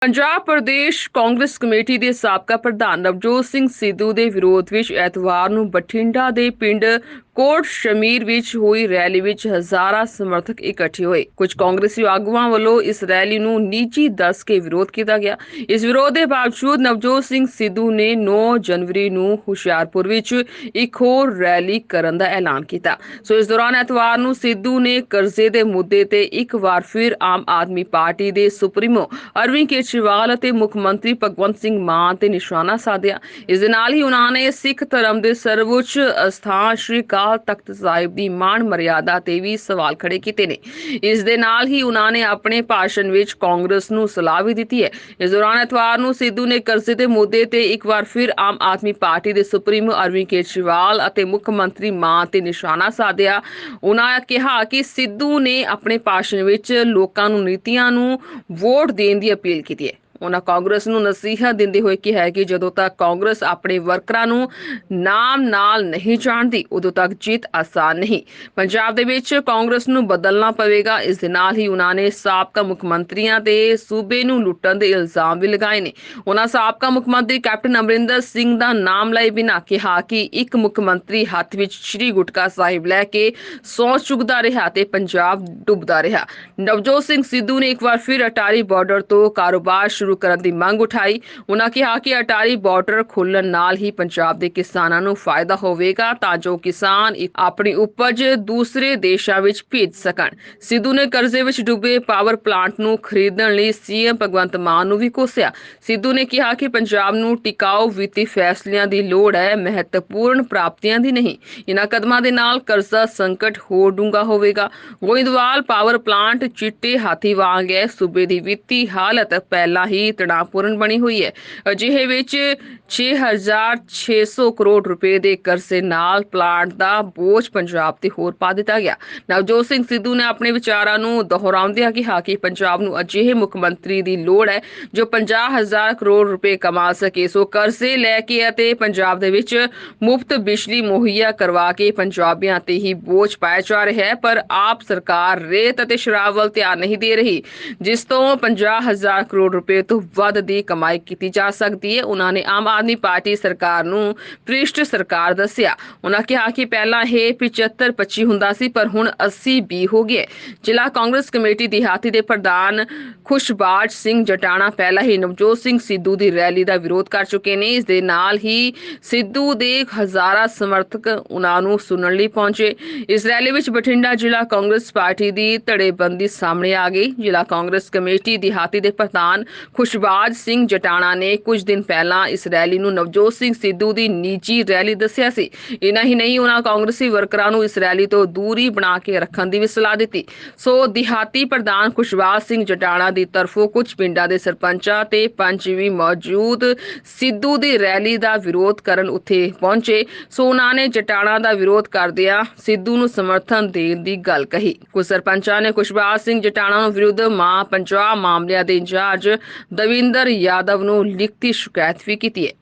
Punjab Pradesh Congress committee ਦੇ ਸਾਬਕਾ ਪ੍ਰਧਾਨ ਨਵਜੋਤ ਸਿੰਘ ਸਿੱਧੂ ਦੇ ਵਿਰੋਧ ਵਿੱਚ ਐਤਵਾਰ ਨੂੰ ਬਠਿੰਡਾ ਦੇ ਪਿੰਡ ਕੋਟ ਸ਼ਮੀਰ ਵਿੱਚ ਹੋਈ ਰੈਲੀ ਵਿੱਚ ਹਜ਼ਾਰਾਂ ਸਮਰਥਕ ਇਕੱਠੇ ਹੋਏ। ਕੁਝ ਕਾਂਗਰਸੀ ਆਗੂਆਂ ਵੱਲੋਂ ਇਸ ਰੈਲੀ ਨੂੰ ਨਿੱਜੀ ਦੱਸ ਕੇ ਵਿਰੋਧ ਕੀਤਾ ਗਿਆ। ਇਸ ਵਿਰੋਧ ਦੇ ਬਾਵਜੂਦ ਨਵਜੋਤ ਸਿੰਘ ਸਿੱਧੂ ਨੇ 9 ਜਨਵਰੀ ਨੂੰ ਹੁਸ਼ਿਆਰਪੁਰ ਵਿੱਚ ਇੱਕ ਹੋਰ ਰੈਲੀ ਕਰਨ ਦਾ ਐਲਾਨ ਕੀਤਾ। ਸੋ ਇਸ ਦੌਰਾਨ ਐਤਵਾਰ ਨੂੰ ਸਿੱਧੂ ਨੇ ਕਰਜ਼ੇ ਦੇ ਮੁੱਦੇ ਤੇ ਇੱਕ ਵਾਰ ਫਿਰ ਆਮ ਆਦਮੀ ਪਾਰਟੀ ਦੇ ਸੁਪਰੀਮੋ ਅਰਵਿੰਦ ਕੇਜਰੀਵਾਲ ਅਤੇ ਮੁੱਖ ਮੰਤਰੀ ਭਗਵੰਤ ਸਿੰਘ ਮਾਨ ਤੇ ਨਿਸ਼ਾਨਾ ਸਾਧਿਆ। ਇਸ ਦੇ ਨਾਲ ਹੀ ਉਹਨਾਂ ਨੇ ਸਿੱਖ ਧਰਮ ਦੇ ਸਰਵਉੱਚ ਅਸਥਾਨ ਸ਼੍ਰੀ ਅਕਾਲ ਤਖਤ ਸਾਹਿਬ ਦੀ ਮਾਣ ਮਰਿਆਦਾ ਤੇ ਵੀ ਸਵਾਲ ਖੜੇ ਕੀਤੇ ਨੇ। ਇਸ ਦੇ ਨਾਲ ਹੀ ਉਹਨਾਂ ਨੇ ਆਪਣੇ ਭਾਸ਼ਣ ਵਿੱਚ ਕਾਂਗਰਸ ਨੂੰ ਸਲਾਹ ਵੀ ਦਿੱਤੀ ਹੈ। ਇਸ ਦੌਰਾਨ ਐਤਵਾਰ ਨੂੰ ਸਿੱਧੂ ਨੇ ਕਰਜ਼ੇ ਦੇ ਮੁੱਦੇ ਤੇ ਇੱਕ ਵਾਰ ਫਿਰ ਆਮ ਆਦਮੀ ਪਾਰਟੀ ਦੇ ਸੁਪਰੀਮੋ ਅਰਵਿੰਦ ਕੇਜਰੀਵਾਲ ਅਤੇ ਮੁੱਖ ਮੰਤਰੀ ਮਾਨ ਤੇ ਨਿਸ਼ਾਨਾ ਸਾਧਿਆ। ਉਹਨਾਂ ਕਿਹਾ ਕਿ ਸਿੱਧੂ ਨੇ ਆਪਣੇ ਭਾਸ਼ਣ ਵਿੱਚ ਲੋਕਾਂ ਨੂੰ ਨੀਤੀਆਂ ਨੂੰ ਵੋਟ ਦੇਣ ਦੀ ਅਪੀਲ ਕੀਤੀ ਹੈ। ਉਹਨਾਂ ਕਾਂਗਰਸ ਨੂੰ ਨਸੀਹਤ ਦਿੰਦੇ ਹੋਏ ਕਿਹਾ ਕਿ ਜਦੋਂ ਤੱਕ ਕਾਂਗਰਸ ਆਪਣੇ ਵਰਕਰਾਂ ਨੂੰ ਨਾਮ ਨਾਲ ਨਹੀਂ ਜਾਣਦੀ, ਉਦੋਂ ਤੱਕ ਜਿੱਤ ਆਸਾਨ ਨਹੀਂ। ਪੰਜਾਬ ਦੇ ਵਿੱਚ ਕਾਂਗਰਸ ਨੂੰ ਬਦਲਣਾ ਪਵੇਗਾ। ਇਸ ਦੇ ਨਾਲ ਹੀ ਉਹਨਾਂ ਨੇ ਸਾਬਕਾ ਮੁੱਖ ਮੰਤਰੀਆਂ ਤੇ ਸੂਬੇ ਨੂੰ ਲੁੱਟਣ ਦੇ ਇਲਜ਼ਾਮ ਵੀ ਲਗਾਏ ਨੇ। ਉਹਨਾਂ ਸਾਬਕਾ ਮੁੱਖ ਮੰਤਰੀ ਕੈਪਟਨ ਅਮਰਿੰਦਰ ਸਿੰਘ ਦਾ ਨਾਮ ਲਏ ਬਿਨਾਂ ਕਿਹਾ ਕਿ ਇੱਕ ਮੁੱਖ ਮੰਤਰੀ ਹੱਥ ਵਿੱਚ ਸ਼੍ਰੀ ਗੁਟਕਾ ਸਾਹਿਬ ਲੈ ਕੇ ਸੌ ਚੁਗਦਾ ਰਿਹਾ ਤੇ ਪੰਜਾਬ ਡੁੱਬਦਾ ਰਿਹਾ। ਨਵਜੋਤ ਸਿੰਘ ਸਿੱਧੂ ਨੇ ਇੱਕ ਵਾਰ ਫਿਰ ਅਟਾਰੀ ਬਾਰਡਰ ਤੋਂ ਕਾਰੋਬਾਰ ਸ਼ੁਰੂ ਕਰਨ ਦੀ ਮੰਗ ਉਠਾਈ। ਉਹਨਾਂ ਕਿਹਾ ਕਿ ਅਟਾਰੀ ਬਾਰਡਰ ਖੁੱਲਣ ਨਾਲ ਹੀ ਪੰਜਾਬ ਦੇ ਕਿਸਾਨਾਂ ਨੂੰ ਫਾਇਦਾ ਹੋਵੇਗਾ ਤਾਂ ਜੋ ਕਿਸਾਨ ਆਪਣੀ ਉਪਜ ਦੂਸਰੇ ਦੇਸ਼ਾਂ ਵਿੱਚ ਭੇਜ ਸਕਣ। ਸਿੱਧੂ ਨੇ ਕਰਜ਼ੇ ਵਿੱਚ ਡੁੱਬੇ ਪਾਵਰ ਪਲਾਂਟ ਨੂੰ ਖਰੀਦਣ ਲਈ ਸੀਐਮ ਭਗਵੰਤ ਮਾਨ ਨੂੰ ਵੀ ਕੋਸਿਆ। ਸਿੱਧੂ ਨੇ ਕਿਹਾ ਕਿ ਪੰਜਾਬ ਨੂੰ ਟਿਕਾਊ ਵਿੱਤੀ ਫੈਸਲਿਆਂ ਦੀ ਲੋੜ ਹੈ, ਮਹੱਤਵਪੂਰਨ ਪ੍ਰਾਪਤੀਆਂ ਦੀ ਨਹੀਂ। ਇਹਨਾਂ ਕਦਮਾਂ ਦੇ ਨਾਲ ਕਰਜ਼ਾ ਸੰਕਟ ਹੋਰ ਡੂੰਘਾ ਹੋਵੇਗਾ। ਗੋਇੰਦਵਾਲ ਪਾਵਰ ਪਲਾਂਟ ਚਿੱਟੇ ਹਾਥੀ ਵਾਂਗ ਹੈ। ਸੂਬੇ ਦੀ ਵਿੱਤੀ ਹਾਲਤ ਪਹਿਲਾਂ ਹੀ ਤਣਾਅਪੂਰਨ ਬਣੀ ਹੋਈ ਹੈ। ਅਜਿਹੇ ਵਿੱਚ 6600 ਕਰੋੜ ਰੁਪਏ ਦੇ ਕਰਜ਼ੇ ਨਾਲ ਪਲਾਂਟ ਦਾ ਬੋਝ ਪੰਜਾਬ ਤੇ ਹੋਰ ਪਾ ਦਿੱਤਾ ਗਿਆ। ਨਵਜੋਤ ਸਿੰਘ ਸਿੱਧੂ ਨੇ ਆਪਣੇ ਵਿਚਾਰਾਂ ਨੂੰ ਦੁਹਰਾਉਂਦਿਆਂ ਕਿਹਾ ਕਿ ਪੰਜਾਬ ਨੂੰ ਅਜਿਹੇ ਮੁੱਖ ਮੰਤਰੀ ਦੀ ਲੋੜ ਹੈ ਜੋ 50000 ਕਰੋੜ ਰੁਪਏ ਕਮਾ ਸਕੇ। ਸੋ ਕਰਜ਼ੇ ਲੈ ਕੇ ਅਤੇ ਪੰਜਾਬ ਦੇ ਵਿੱਚ ਮੁਫਤ ਬਿਜਲੀ ਮੁਹੱਈਆ ਕਰਵਾ ਕੇ ਪੰਜਾਬੀਆਂ ਤੇ ਹੀ ਬੋਝ ਪਾਇਆ ਜਾ ਰਿਹਾ ਹੈ, ਪਰ ਆਪ ਸਰਕਾਰ ਰੇਤ ਅਤੇ ਸ਼ਰਾਬ ਵੱਲ ਧਿਆਨ ਨਹੀਂ ਦੇ ਰਹੀ, ਜਿਸ ਤੋਂ 50000 ਕਰੋੜ ਰੁਪਏ ਤੋਂ ਵੱਧ ਦੀ ਕਮਾਈ ਕੀਤੀ ਜਾ ਸਕਦੀ ਹੈ। ਉਹਨਾਂ ਨੇ ਆਮ ਆਦਮੀ ਪਾਰਟੀ ਸਰਕਾਰ ਨੂੰ ਭ੍ਰਿਸ਼ਟ ਸਰਕਾਰ ਦੱਸਿਆ। ਉਹਨਾਂ ਕਿਹਾ ਕਿ ਪਹਿਲਾਂ ਇਹ 75 25 ਹੁੰਦਾ ਸੀ, ਪਰ ਹੁਣ 80 20 ਹੋ ਗਿਆ ਜ਼ਿਲ੍ਹਾ ਕਾਂਗਰਸ ਕਮੇਟੀ ਦਿਹਾਤੀ ਦੇ ਪ੍ਰਧਾਨ ਖੁਸ਼ਬਾਜ ਸਿੰਘ ਜਟਾਣਾ ਪਹਿਲਾਂ ਹੀ ਨਵਜੋਤ ਸਿੰਘ ਸਿੱਧੂ ਦੀ ਰੈਲੀ ਦਾ ਵਿਰੋਧ ਕਰ ਚੁੱਕੇ ਨੇ। ਇਸ ਦੇ ਨਾਲ ਹੀ ਸਿੱਧੂ ਦੇ ਹਜ਼ਾਰਾਂ ਸਮਰਥਕ ਉਹਨਾਂ ਨੂੰ ਸੁਣਨ ਲਈ ਪਹੁੰਚੇ। ਇਸ ਰੈਲੀ ਵਿੱਚ ਬਠਿੰਡਾ ਜ਼ਿਲ੍ਹਾ ਕਾਂਗਰਸ ਪਾਰਟੀ ਦੀ ਧੜੇਬੰਦੀ ਸਾਹਮਣੇ ਆ ਗਈ। ਜ਼ਿਲ੍ਹਾ ਕਾਂਗਰਸ ਕਮੇਟੀ ਦਿਹਾਤੀ ਦੇ ਪ੍ਰਧਾਨ ਖੁਸ਼ਬਾਜ ਸਿੰਘ ਜਟਾਣਾ ਨੇ ਕੁਝ ਦਿਨ ਪਹਿਲਾਂ ਇਸ ਰੈਲੀ ਨੂੰ ਨਵਜੋਤ ਸਿੰਘ ਸਿੱਧੂ ਦੀ ਨਿੱਜੀ ਰੈਲੀ ਦੱਸਿਆ ਸੀ। ਇਨਾ ਹੀ ਨਹੀਂ ਉਹਨਾਂ ਕਾਂਗਰਸੀ ਵਰਕਰਾਂ ਨੂੰ ਇਸ ਰੈਲੀ ਤੋਂ ਦੂਰੀ ਬਣਾ ਕੇ ਰੱਖਣ ਦੀ ਵੀ ਸਲਾਹ ਦਿੱਤੀ। ਸੋ ਦਿਹਾਤੀ ਪ੍ਰਧਾਨ ਖੁਸ਼ਬਾਜ ਸਿੰਘ ਜਟਾਣਾ ਦੀ ਤਰਫੋਂ ਕੁਝ ਪਿੰਡਾਂ ਦੇ ਸਰਪੰਚਾਂ ਤੇ ਪੰਚ ਵੀ ਮੌਜੂਦ ਸਿੱਧੂ ਦੀ ਰੈਲੀ ਦਾ ਵਿਰੋਧ ਕਰਨ ਉੱਥੇ ਪਹੁੰਚੇ। ਸੋ ਉਹਨਾਂ ਨੇ ਜਟਾਣਾ ਦਾ ਵਿਰੋਧ ਕਰਦਿਆਂ ਸਿੱਧੂ ਨੂੰ ਸਮਰਥਨ ਦੇਣ ਦੀ ਗੱਲ ਕਹੀ। ਕੁਝ ਸਰਪੰਚਾਂ ਨੇ ਖੁਸ਼ਬਾਜ ਸਿੰਘ ਜਟਾਣਾ ਨੂੰ ਵਿਰੁੱਧ ਮਾਂ ਪੰਜਾਬ ਮਾਮਲਿਆਂ ਦੇ ਇੰਚਾਰਜ ਦਵਿੰਦਰ ਯਾਦਵ ਨੂੰ ਲਿਖਤੀ ਸ਼ਿਕਾਇਤ ਵੀ ਕੀਤੀ ਹੈ।